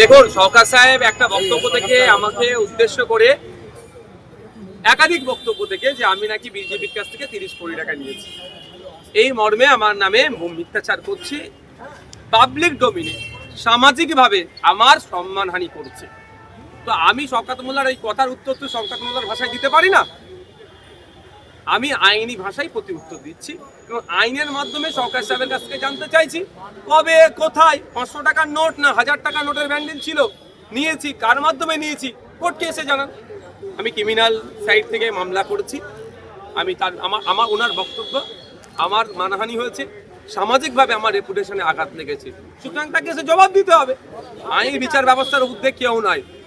দেখুন সরকার সাহেব একটা বক্তব্য থেকে আমাকে উদ্দেশ্য করে একাধিক বক্তব্য থেকে যে আমি নাকি বিজেপির কাছ থেকে তিরিশ কোটি টাকা নিয়েছি। এই মর্মে আমার নামে মিথ্যাচার করছি। পাবলিক ডোমিনে সামাজিকভাবে আমার সম্মানহানি করছে। তো আমি শওকাত মোল্লার এই কথার উত্তর তো শওকাত মোল্লার ভাষায় দিতে পারি না? আমি আইনি ভাষায় প্রতি উত্তর দিচ্ছি এবং আইনের মাধ্যমে সরকার সাহেবের কাছ থেকে জানতে চাইছি কবে, কোথায়, পাঁচশো টাকার নোট না হাজার টাকার নোটের ব্যান্ডেল ছিল? নিয়েছি, কার মাধ্যমে নিয়েছি? কোর্টকে এসে জানান। আমি ক্রিমিনাল সাইড থেকে মামলা করেছি। আমি তার আমার আমার, ওনার বক্তব্য আমার মানহানি হয়েছে। সামাজিকভাবে আমার রেপুটেশনে আঘাত লেগেছে। সুতরাং তাকে এসে জবাব দিতে হবে। আইন বিচার ব্যবস্থার উদ্যোগ কেউ নয়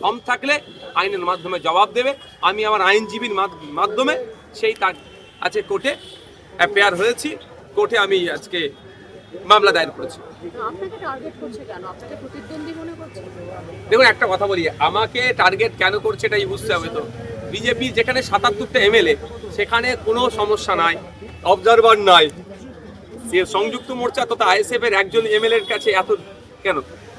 কম থাকলে আইনের মাধ্যমে জবাব দেবে। আমি আমার আইনজীবীর মাধ- মাধ্যমে সেই তার আছে কোর্টে অ্যাপেয়ার হয়েছি। কোর্টে আমি আজকে মামলা দায়ের করেছি। দেখুন একটা কথা বলি আমাকে টার্গেট কেন করছে এটাই বুঝতে হবে তো। বিজেপি যেখানে সাতাত্তরটা এমএলএ সেখানে কোনো সমস্যা নাই অবজারভার নাই। সে সংযুক্ত মোর্চা তথা আইএসএফ এর একজন এমএলএর কাছে এত কেন?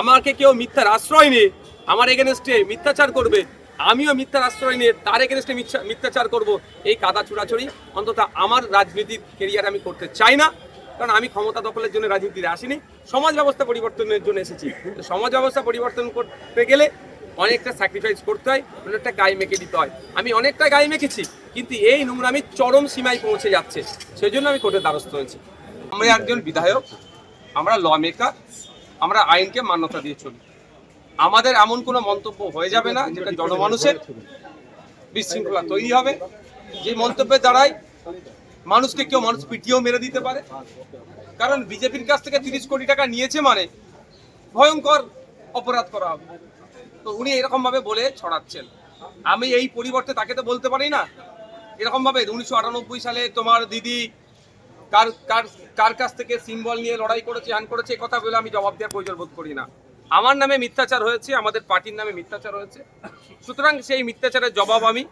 আমাকে কেউ মিথ্যার আশ্রয় নিয়ে আমার এগেনস্টে মিথ্যাচার করবে, আমিও মিথ্যার আশ্রয় নিয়ে তার এগেনস্টে মিথ্যাচার করব, এই কাদা ছুড়াছড়ি অন্তত আমার রাজনীতির কেরিয়ার আমি করতে চাই না। কারণ আমি ক্ষমতা দখলের জন্য রাজনীতিতে আসিনি, সমাজ ব্যবস্থা পরিবর্তনের জন্য এসেছি। সমাজ ব্যবস্থা পরিবর্তন করতে গেলে অনেকটা স্যাক্রিফাইস করতে হয় অনেকটা গায়ে মেখে দিতে হয়। আমি অনেকটা গায়ে মেখেছি, কিন্তু এই নোংরামি চরম সীমায় পৌঁছে যাচ্ছে। সেই জন্য আমি কোর্টের দ্বারস্থ হয়েছি। আমরা একজন বিধায়ক, আমরা ল মেকার আমরা আইনকে মান্যতা দিয়ে চলি। আমাদের এমন কোনো মন্তব্য হয়ে যাবে না যেটা জনমানুষের বিশৃঙ্খলা তৈরি হবে। যে মন্তব্যের দ্বারাই মানুষকে কেউ মানুষ পিটিয়েও মেরে দিতে পারে। কারণ বিজেপির কাছ থেকে তিরিশ কোটি টাকা নিয়েছে মানে ভয়ঙ্কর অপরাধ করা হবে। তো উনি এরকম ভাবে বলে ছড়াচ্ছেন। আমি এই পরিবর্তে তাকে তো বলতে পারি না। এরকম ভাবে উনিশশো সালে তোমার দিদি কার কার কার কাছ থেকে সিম্বল নিয়ে লড়াই করেছে হ্যান করেছে এই কথা বলে আমি জবাব দেওয়ার প্রয়োজন বোধ করি না। আমার নামে মিথ্যাচার হয়েছে, আমাদের পার্টির নামে মিথ্যাচার হয়েছে। সুতরাং সেই মিথ্যাচারের জবাব আমি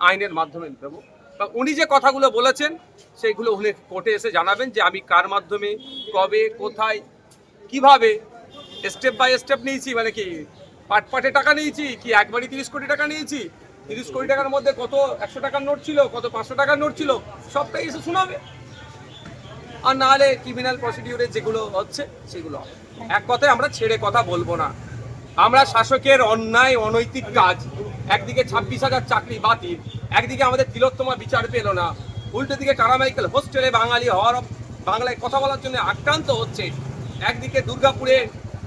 আইনের মাধ্যমে দেবো। বা উনি যে কথাগুলো বলেছেন, সেইগুলো উনি কোর্টে এসে জানাবেন যে আমি কার মাধ্যমে, কবে, কোথায়, কীভাবে স্টেপ বাই স্টেপ নিয়েছি মানে কি পাট পাটে টাকা নিয়েছি, কি একবারই তিরিশ কোটি টাকা নিয়েছি, তিরিশ কোটি টাকার মধ্যে কত একশো টাকার নোট ছিল, কত পাঁচশো টাকার নোট ছিল, সবটাই এসে শোনাবে। আর না হলে ক্রিমিনাল প্রসিডিউরে যেগুলো হচ্ছে, সেগুলো এক কথায় আমরা ছেড়ে কথা বলব না। আমরা শাসকের অন্যায়, অনৈতিক কাজ, একদিকে ছাব্বিশ হাজার চাকরি বাতিল, একদিকে আমাদের তিলোত্তমা বিচার পেল না। উল্টো দিকে টারামাইকেল হোস্টেলে বাঙালি হওয়ার বাংলায় কথা বলার জন্য আক্রান্ত হচ্ছে। একদিকে দুর্গাপুরে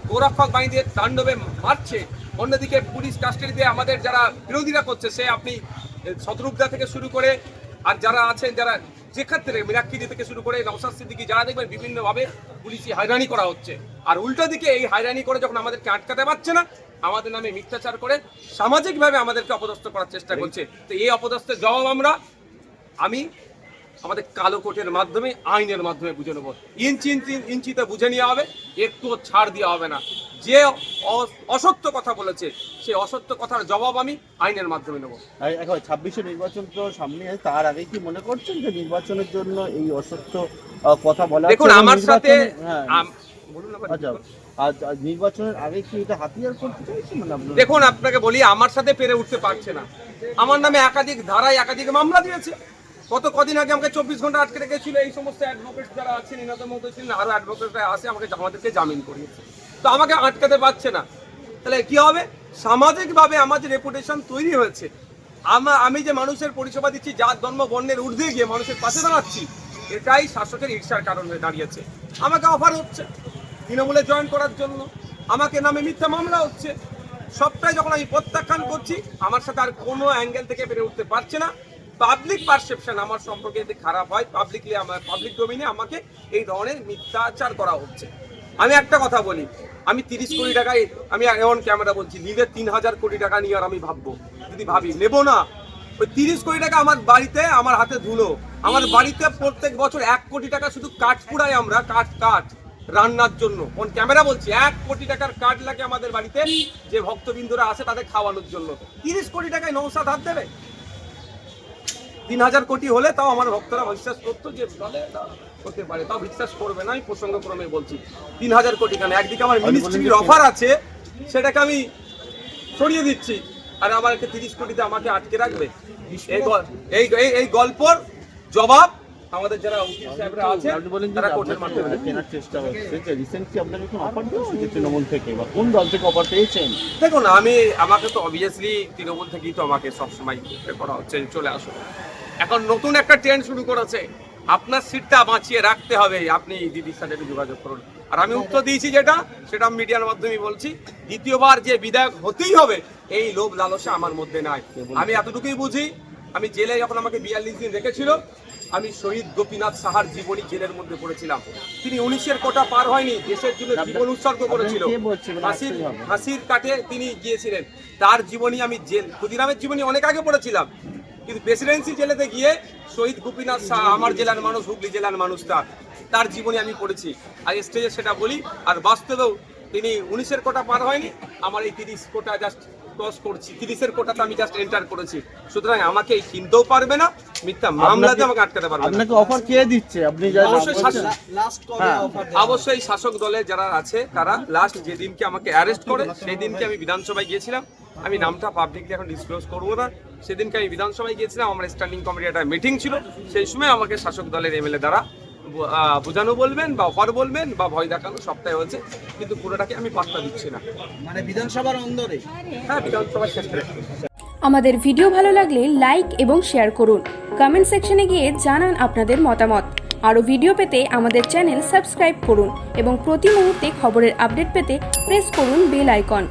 গোরক্ষক বাহিনীদের তাণ্ডবে মারছে। অন্যদিকে পুলিশ কাস্টাডিতে আমাদের যারা বিরোধীরা করছে, সে আপনি শত্রুঘ্না থেকে শুরু করে, আর যারা আছেন, যারা যে ক্ষেত্রে মিরাক্ষিদি থেকে শুরু করে নওশাদ সিদ্দিকি যারা দেখবেন বিভিন্নভাবে পুলিশি হয়রানি করা হচ্ছে। আর উল্টো দিকে এই হয়রানি করে যখন আমাদেরকে আটকাতে পারছে না, আমাদের নামে মিথ্যাচার করে সামাজিকভাবে আমাদেরকে অপদস্থ করার চেষ্টা করছে। তো এই অপদস্থের জবাব আমরা, আমি আমাদের কালো কোটের মাধ্যমে, আইনের মাধ্যমে বুঝে নেব। ইঞ্চি ইঞ্চি ইঞ্চিতে বুঝে নেওয়া হবে, একটুও ছাড় দেওয়া হবে না। যে অসত্য কথা বলেছে সেই অসত্য কথার জবাব আমি আইনের মাধ্যমে নেব। এখন ছাব্বিশে নির্বাচন তো সামনে আছে তার আগে কি মনে করছেন যে নির্বাচনের জন্য এই অসত্য কথা বলা দেখুন আমার সাথে হ্যাঁ, বলুন আচ্ছা নির্বাচনের আগে কি এটা হাতিয়ার করতে চাইছে মানে দেখুন আপনাকে বলি আমার সাথে পেরে উঠতে পারছে না। আমার নামে একাধিক ধারায় একাধিক মামলা দিয়েছে। গত কদিন আগে আমাকে চব্বিশ ঘণ্টা আটকে রেখেছিল এই সমস্ত অ্যাডভোকেট যারা আছেন এনাদের মধ্যে ছিলেন আরও অ্যাডভোকেটরা আসে আমাকে আমাদেরকে জামিন করিয়েছে। তো আমাকে আটকাতে পারছে না। তাহলে কি হবে? সামাজিকভাবে আমার যে রেপুটেশন তৈরি হয়েছে, আমা আমি যে মানুষের পরিষেবা দিচ্ছি জাত ধর্ম বর্ণের ঊর্ধ্বে গিয়ে মানুষের পাশে দাঁড়াচ্ছি, এটাই শাসকের ঈর্ষার কারণ হয়ে দাঁড়িয়েছে। আমাকে অফার হচ্ছে তৃণমূলে জয়েন করার জন্য। আমাকে নামে মিথ্যা মামলা হচ্ছে। সবটাই যখন আমি প্রত্যাখ্যান করছি, আমার সাথে আর কোনো অ্যাঙ্গেল থেকে বেড়ে উঠতে পারছে না। পাবলিক পারসেপশন আমার সম্পর্কে যদি খারাপ হয় পাবলিকলি আমার পাবলিক ডোমিনে আমাকে এই ধরনের মিথ্যাচার করা হচ্ছে। আমি একটা কথা বলি, আমি তিরিশ কোটি টাকায়, আমি এমন ক্যামেরা বলছি নিলে তিন হাজার কোটি টাকা নিয়ে আর আমি ভাববো, যদি ভাবি, নেব না। ওই তিরিশ কোটি টাকা আমার বাড়িতে, আমার হাতে ধুলো। আমার বাড়িতে প্রত্যেক বছর এক কোটি টাকা শুধু কাঠ পুড়াই আমরা, কাঠ কাঠ রান্নার জন্য। কোন ক্যামেরা বলছি, এক কোটি টাকার কাঠ লাগে আমাদের বাড়িতে, যে ভক্তবিন্দুরা আসে তাদের খাওয়ানোর জন্য। তিরিশ কোটি টাকায় নৌসাদ হাত দেবে? তিন হাজার কোটি হলে তাও আমার ভক্তরা বিশ্বাস করতো যে হতে পারে তাও বিশ্বাস করবে না আমি প্রসঙ্গক্রমে বলছি। তিন হাজার কোটি কেন? একদিকে আমার মিনিস্ট্রির অফার আছে সেটাকে আমি সরিয়ে দিচ্ছি। আর আমার একটা তিরিশ কোটিতে আমাকে আটকে রাখবে? এই এই গল্পর জবাব আমাদের যারা উকিল সাহেবরা আছে আপনি বলেন যে তারা কোর্টের মাধ্যমে। কেনার চেষ্টা হচ্ছে যে রিসেন্টলি আপনাকে কোনো অফার দেওয়া হয়েছে তৃণমূল থেকে বা কোন দল থেকে অফার পেয়েছেন? দেখুন আমি আমাকে তো অবভিয়াসলি তৃণমূল থেকেই তো আমাকে সবসময় করা হচ্ছে চলে আসো এখন নতুন একটা ট্রেন্ড শুরু করেছে। আপনার সিটটা বাঁচিয়ে রাখতে হবে। আপনি দিদির সাথে একটু যোগাযোগ করুন। আর আমি উত্তর দিয়েছি যেটা সেটা মিডিয়ার মাধ্যমে বলছি। দ্বিতীয়বার যে বিধায়ক হতেই হবে এই লোভ লালসা আমার মধ্যে নাই। আমি এতটুকুই বুঝি আমি জেলে যখন আমাকে বিয়াল্লিশ দিন রেখেছিল আমি শহীদ গোপীনাথ সাহার জীবনী জেলের মধ্যে পড়েছিলাম। তিনি উনিশের কোটা পার হয়নি দেশের জন্য জীবন উৎসর্গ করেছিল। হাসির হাসির কাটে তিনি গিয়েছিলেন। তার জীবনী আমি জেল ক্ষুদিরামের জীবনী অনেক আগে পড়েছিলাম। কিন্তু প্রেসিডেন্সি জেলেতে গিয়ে শহীদ গোপীনাথ শাহ আমার জেলার মানুষ হুগলি জেলার মানুষ তার তার জীবনী আমি পড়েছি। আর স্টেজে সেটা বলি আর বাস্তবেও তিনি উনিশের কোটা পার হয়নি আমার এই তিরিশ কোটা জাস্ট ক্রস করছি। তিরিশের কোটাতে আমি জাস্ট এন্টার করেছি। সুতরাং আমাকে এই কিনতেও পারবে না মিথ্যা মামলা দিয়ে আমাকে আটকাতে পারবে না। আপনাকে অফার কে দিচ্ছে? আপনি অবশ্যই শাসক হ্যাঁ। অবশ্যই শাসক দলের যারা আছে তারা লাস্ট যেদিনকে আমাকে অ্যারেস্ট করে সেই দিনকে আমি বিধানসভায় গিয়েছিলাম। আমি নামটা পাবলিকলি এখন ডিসক্লোজ করব না। সেদিনকে আমি বিধানসভায় গিয়েছিলাম আমার স্ট্যান্ডিং কমিটি একটা মিটিং ছিল। সেই সময় আমাকে শাসক দলের এমএলএ দ্বারা বোঝানো বলবেন বা অফার বলবেন বা ভয় দেখানো সবটাই হয়েছে কিন্তু পুরোটাকে আমি পাত্তা দিচ্ছি না। মানে বিধানসভার অন্দরে? হ্যাঁ বিধানসভার ক্ষেত্রে আমাদের ভিডিও ভালো লাগলে লাইক এবং শেয়ার করুন। কমেন্ট সেকশনে গিয়ে জানান আপনাদের মতামত। আরও ভিডিও পেতে আমাদের চ্যানেল সাবস্ক্রাইব করুন এবং প্রতি মুহূর্তে খবরের আপডেট পেতে প্রেস করুন বেল আইকন